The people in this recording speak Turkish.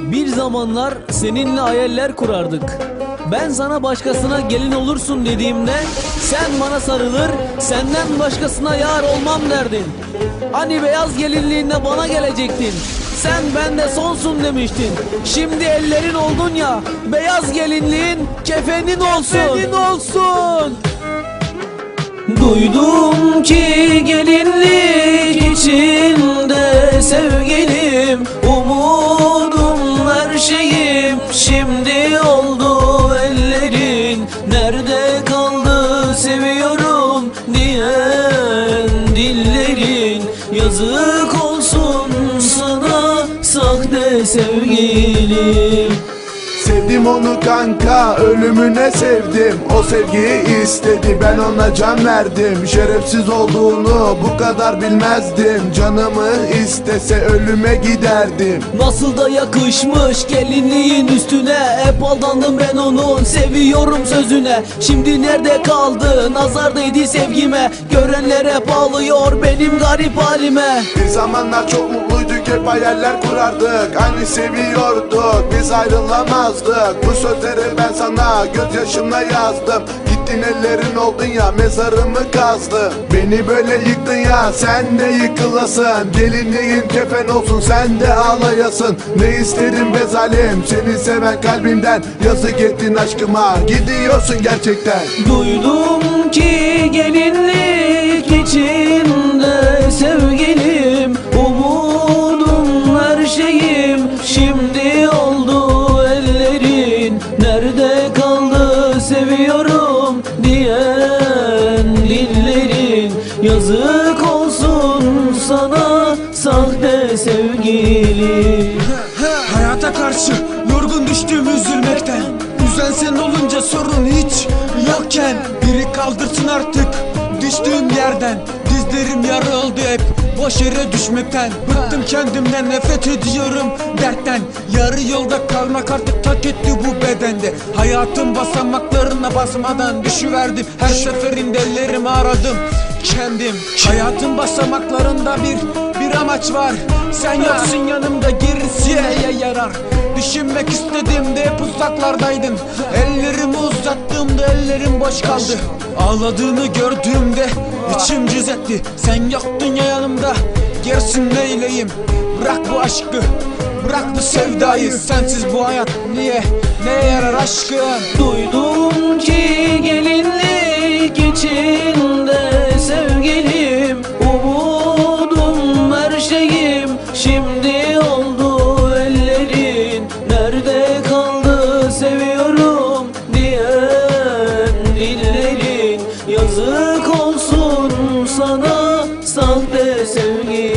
Bir zamanlar seninle hayaller kurardık. Ben sana başkasına gelin olursun dediğimde sen bana sarılır, senden başkasına yar olmam derdin. Hani beyaz gelinliğinde bana gelecektin. Sen bende sonsun demiştin. Şimdi ellerin oldun ya. Beyaz gelinliğin kefenin olsun. Kefenin olsun. Duydum ki gelinlik içinde sevgilim Nerede kaldı seviyorum diyen dillerin Yazık olsun sana sahte sevgilim Sevdim onu kanka ölümüne sevdim. O sevgiyi istedi ben ona can verdim. Şerefsiz olduğunu bu kadar bilmezdim. Canımı istese ölüme giderdim. Nasıl da yakışmış gelinliğin üstüne. Hep aldandım ben onun seviyorum sözüne. Şimdi nerede kaldı nazar değdi sevgime? Görenler hep ağlıyor benim garip halime. Bir zamanlar çok mutluyduk hep hayaller kurardık. Aynı seviyorduk. Biz ayrılamazdık. Bu sözleri ben sana gözyaşımla yazdım. Gittin ellerin oldun ya mezarımı kazdı Beni böyle yıktın ya sen de yıkılasın. Gelinliğin kefen olsun sen de ağlayasın. Ne isterim be zalim seni seven kalbimden. Yazık ettin aşkıma gidiyorsun gerçekten. Duydum diyen dillerin Yazık olsun sana sahte sevgilim Hayata karşı yorgun düştüğümü üzülmekten. Üzen sen olunca sorun hiç yokken Biri kaldırsın artık düştüğüm yerden Dizlerim yara oldu hep boş yere düşmekten. Bıktım kendimden nefret ediyorum dertten. Yarı yolda kalmak artık tak etti bu bedende. Hayatın basamaklarına basmadan düşüverdim. Her seferinde ellerimi aradım kendim. Hayatın basamaklarında bir bir amaç var. Sen yoksun yanımda gerisi neye yarar? Düşünmek istediğimde hep uzaklardaydın Ellerimi uzattığımda ellerim boş kaldı. Ağladığını gördüğümde içim etti Sen yoktun ya yanımda Gersin neyleyim? Bırak bu aşkı Bırak bu sevdayı. Sensiz bu hayat niye Neye yarar aşkım? Duydum ki gelinlik içinde sevgilim. Umudum her şeyim. Şimdi sahte sevgi